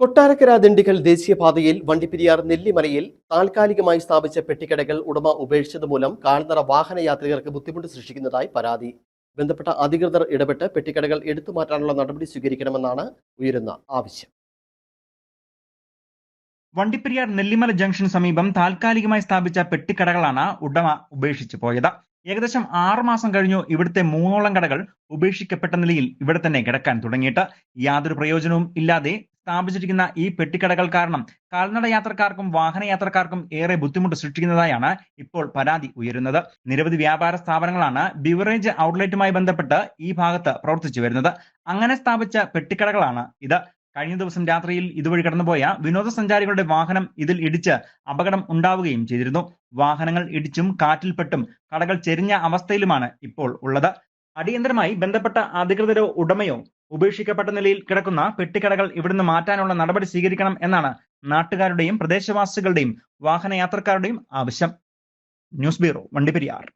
കൊട്ടാരക്കര ദിണ്ടിക്കൽ ദേശീയപാതയിൽ വണ്ടിപ്പെരിയാർ നെല്ലിമലയിൽ താൽക്കാലികമായി സ്ഥാപിച്ച പെട്ടിക്കടകൾ ഉടമ ഉപേക്ഷിച്ചത് മൂലം കാൽനട വാഹന യാത്രികർക്ക് ബുദ്ധിമുട്ട് സൃഷ്ടിക്കുന്നതായി പരാതി. ബന്ധപ്പെട്ട അധികൃതർ ഇടപെട്ട് പെട്ടിക്കടകൾ എടുത്തു മാറ്റാനുള്ള നടപടി സ്വീകരിക്കണമെന്നാണ് ഉയരുന്ന ആവശ്യം. വണ്ടിപ്പെരിയാർ നെല്ലിമല ജംഗ്ഷന് സമീപം താൽക്കാലികമായി സ്ഥാപിച്ച പെട്ടിക്കടകളാണ് ഉടമ ഉപേക്ഷിച്ചു പോയത്. ഏകദേശം ആറു മാസം കഴിഞ്ഞു ഇവിടുത്തെ മൂന്നോളം കടകൾ ഉപേക്ഷിക്കപ്പെട്ട നിലയിൽ ഇവിടെ തന്നെ കിടക്കാൻ തുടങ്ങിയിട്ട് യാതൊരു പ്രയോജനവും ഇല്ലാതെ സ്ഥാപിച്ചിരിക്കുന്ന ഈ പെട്ടിക്കടകൾ കാരണം കാൽനട യാത്രക്കാർക്കും വാഹന യാത്രക്കാർക്കും ഏറെ ബുദ്ധിമുട്ട് സൃഷ്ടിക്കുന്നതായാണ് ഇപ്പോൾ പരാതി ഉയരുന്നത്. നിരവധി വ്യാപാര സ്ഥാപനങ്ങളാണ് ബിവറേജ് ഔട്ട്ലെറ്റുമായി ബന്ധപ്പെട്ട് ഈ ഭാഗത്ത് പ്രവർത്തിച്ചു വരുന്നത്. അങ്ങനെ സ്ഥാപിച്ച പെട്ടിക്കടകളാണ് ഇത്. കഴിഞ്ഞ ദിവസം രാത്രിയിൽ ഇതുവഴി കടന്നുപോയ വിനോദസഞ്ചാരികളുടെ വാഹനം ഇതിൽ ഇടിച്ച് അപകടം ഉണ്ടാവുകയും ചെയ്തിരുന്നു. വാഹനങ്ങൾ ഇടിച്ചും കാറ്റിൽപ്പെട്ടും കടകൾ ചെരിഞ്ഞ അവസ്ഥയിലുമാണ് ഇപ്പോൾ ഉള്ളത്. അടിയന്തരമായി ബന്ധപ്പെട്ട അധികൃതരോ ഉടമയോ ഉപേക്ഷിക്കപ്പെട്ട നിലയിൽ കിടക്കുന്ന പെട്ടിക്കടകൾ ഇവിടുന്ന് മാറ്റാനുള്ള നടപടി സ്വീകരിക്കണം എന്നാണ് നാട്ടുകാരുടെയും പ്രദേശവാസികളുടെയും വാഹനയാത്രക്കാരുടെയും ആവശ്യം. News bureau Vandiperiyar.